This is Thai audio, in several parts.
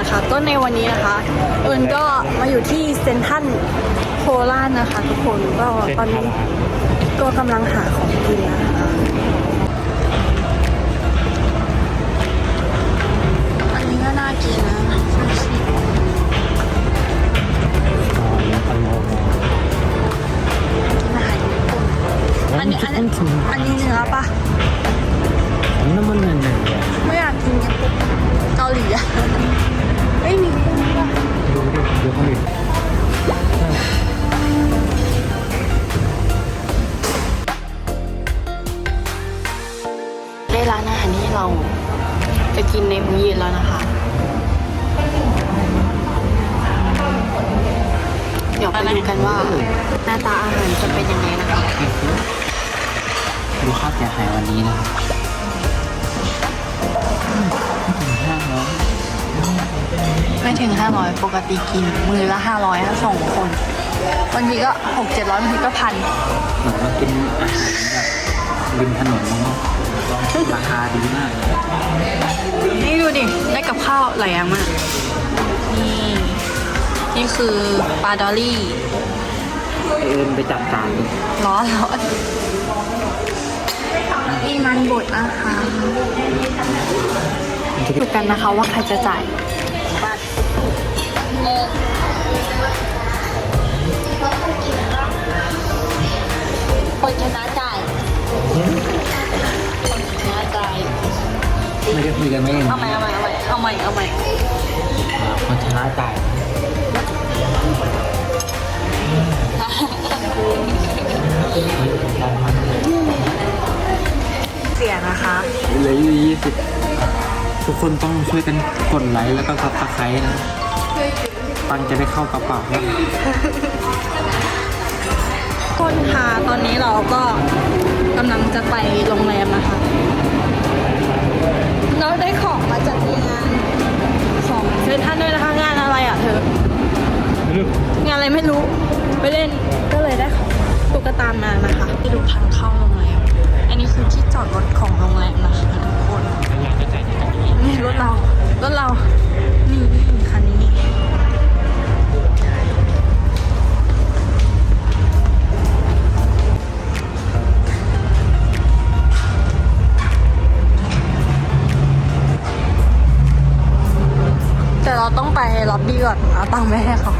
นะคะ ก็ในวันนี้นะคะ เอิญก็มาอยู่ที่เซนทันโคราชนะคะ ทุกคนก็ตอนนี้ก็กำลังหาของกินนะคะอันนี้ก็น่ากินนะซูชิอันนี้อันนี้อันนี้เนื้อปะน้ำมันเงินๆเลยไม่อยากกินเกาหลีอะ ไม่มีกุ้งปะดูดิดูเขาดิได้ร้านอาหารที่เราจะกินในมื้อเย็นแล้วนะคะ เดี๋ยวไปดูกันว่า หน้าตาอาหารจะเป็นยังไงนะคะ ดูค่าเสียหายวันนี้นะครับ ไม่ถึงห้าร้อยไม่ถึง 500 ปกติกิน มือละ 500นะสองคนบางทีก็ 6 700บางทีก็พันเหมือนมากินอาหารแบบริมถนนเนาะราคาดีมากเลยนี่ดูดิ ได้กับข้าวหลายอย่างมาก นี่ นี่คือปลาดอลลี่เอินไปจับจานดิร้อนร้อนนี่มันบดนะคะมันจะดูกันนะคะว่าใครจะจ่าย คนชนะจ่ายคนชนะจ่ายไม่ได้คุยกันไม่เองเอาใหม่เอาใหม่เอาใหม่เอาใหม่เอาใหม่คนชนะจ่ายเสียนะคะเหลืออยู่ยี่สิบทุกคนต้องช่วยกันกดไลค์แล้วก็ซับสไครต์นะ ตังค์จะได้เข้ากระเป๋านะคนค่ะตอนนี้เราก็กำลังจะไปโรงแรมนะคะ เราได้ของมาจากงานของเซนทรันด้วยนะคะงานอะไรอะเธอ งานอะไรไม่รู้ ไปเล่นก็เลยได้ของตุ๊กตามานะคะไปดูทางเข้าโรงแรม อันนี้คือที่จอดรถของโรงแรมนะคะทุกคนนี่รถเรา รถเรา นี่คันนี้ ก่อนเอาตังค์ไม่ให้เขา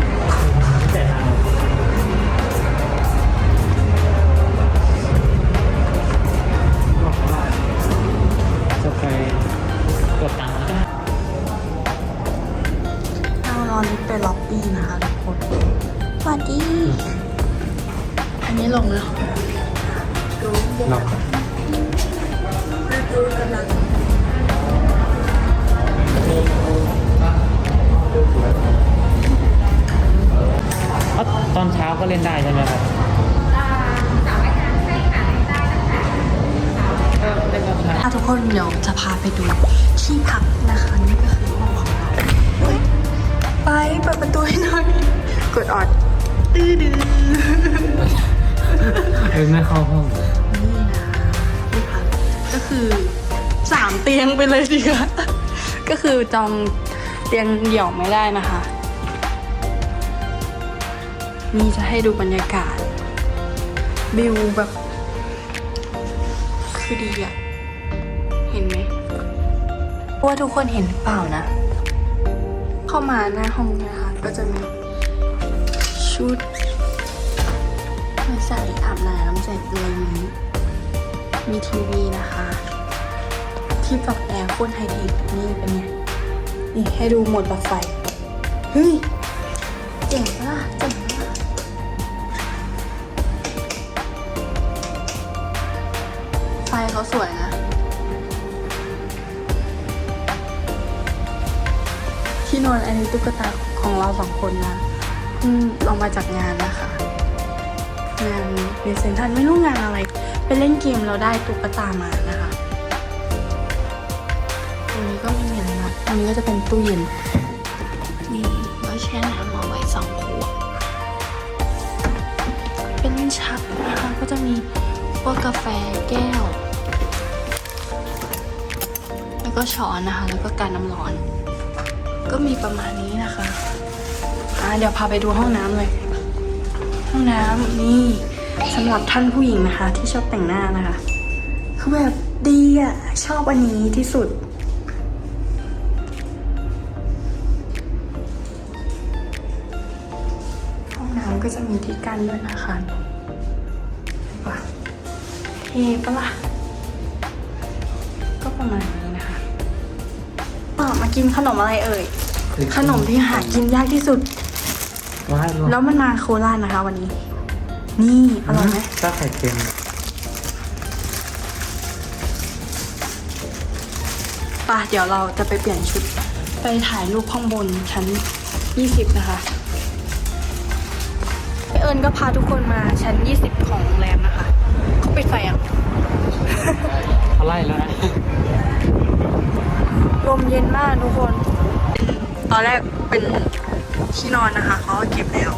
เช้าก็เล่นได้ใช่ไหมครับอะทุกคนเดี๋ยวจะพาไปดูที่พักนะคะนี่ก็คือห้องของเราเฮ้ยไปเปิดประตูให้หน่อย กดออดตื้อดื้อเอินไม่เข้าห้องนี่นะที่พักก็คือสามเตียงไปเลยดีกว่าก็คือจองเตียงเดี่ยวไม่ได้นะคะ นี่จะให้ดูบรรยากาศวิวแบบ คือดีอะเห็นไหมว่าทุกคนเห็นหรือเปล่านะ เข้ามาหน้าห้องนะคะ ก็จะมีชุดมาใส่อาบน้ำเสร็จเลยนี้ มีทีวีนะคะ ที่ปรับแอร์โคตรไฮเทคนี่เป็นไงนี่ให้ดูโหมดปรับไฟ เฮ้ย เจ๋งปะล่ะเจ๋ง เขาสวยนะ ที่นอนอันนี้ตุ๊กตาของเราสองคนนะเพิ่งเอามาจากงานนะคะ งานในเซนทรันไม่รู้งานอะไร ไปเล่นเกมเราได้ตุ๊กตามานะคะตรงนี้ก็ไม่มีอะไรนะตรงนี้ก็จะเป็นตู้เย็นนี่ก็แช่น้ำเอาไว้สองขวดเป็นชักนะคะก็จะมีพวกกาแฟแก้ว แล้วก็ช้อนนะคะ แล้วก็การน้ำร้อน ก็มีประมาณนี้นะคะอ่าเดี๋ยวพาไปดูห้องน้ำเลย ห้องน้ำนี่สำหรับท่านผู้หญิงนะคะ ที่ชอบแต่งหน้านะคะ คือแบบดีอะชอบอันนี้ที่สุดห้องน้ำก็จะมีที่กั้นด้วยนะคะเท่ปะล่ะ ก็ประมาณ กินขนมอะไรเอ่ย ขนมที่หากินยากที่สุด ว้ายรวมแล้วมันมาโคราชนะคะ วันนี้ นี่อร่อยไหมก็ไข่เค็มป่ะเดี๋ยวเราจะไปเปลี่ยนชุด ไปถ่ายรูปข้างบนชั้น 20 นะคะพี่เอิญก็พาทุกคนมาชั้น 20 ของโรงแรมนะคะเขาปิดไฟอะ เขาไล่แล้วนะ ลมเย็นมากทุกคน ตอนแรกเป็นที่นอนนะคะเขาก็เก็บแล้ว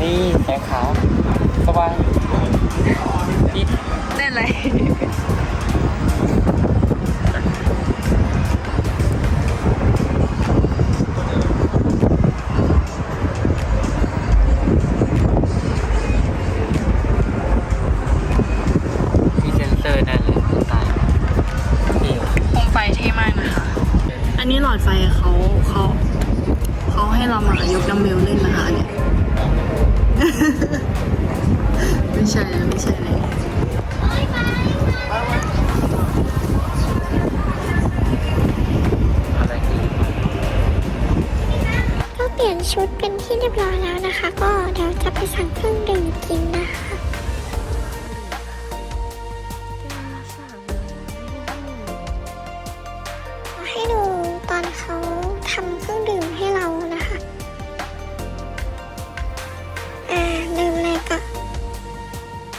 นี่แสงขาวสบายนี่เล่นอะไร อันนี้หลอดไฟเขาเขาเขาให้เรามายกดัมเบลเล่นนะคะเนี่ย ไม่ใช่เลยไม่ใช่เลยอะไรนี่ก็เปลี่ยนชุดเป็นที่เรียบร้อยแล้วนะคะ ก็เดี๋ยวจะไปสั่งเครื่องดื่มกินนะคะ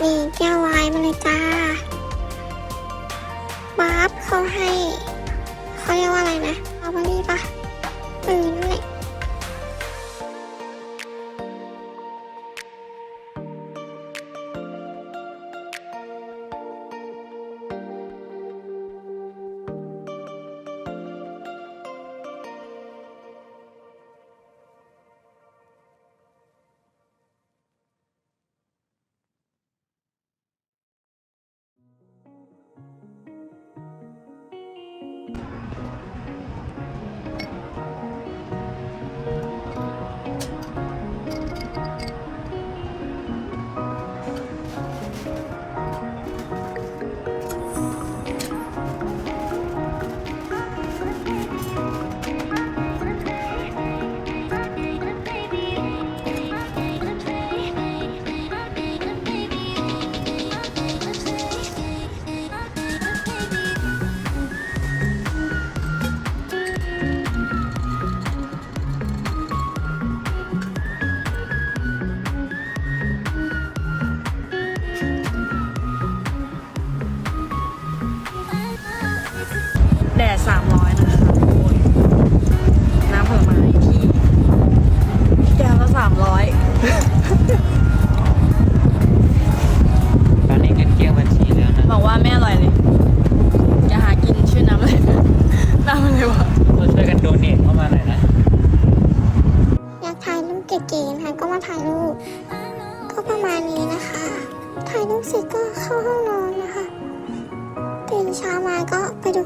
มีแก้วไวน์มาเลยจ้าบาร์บเขาให้เขาเรียกว่าอะไรนะสตรอเบารี่ปะตื่นแหล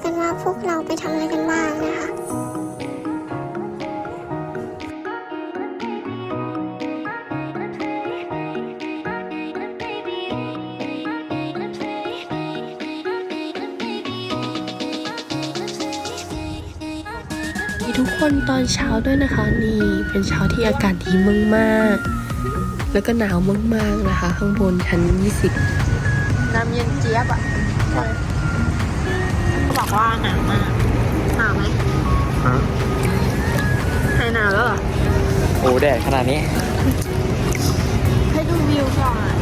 ก็ไปดูกันว่าพวกเราไปทำอะไรกันบ้างนะคะ มีทุกคนตอนเช้าด้วยนะคะ นี่เป็นเช้าที่อากาศดีมากๆ แล้วก็หนาวมากๆนะคะ ข้างบนชั้น 20 น้ำเย็นเจี๊ยบอะเขาบอก ว่าหนาวมากหนาวไหมฮะหายหนาวแล้วเหรอโอ้แดดขนาดนี้ ให้ดูวิวก่อน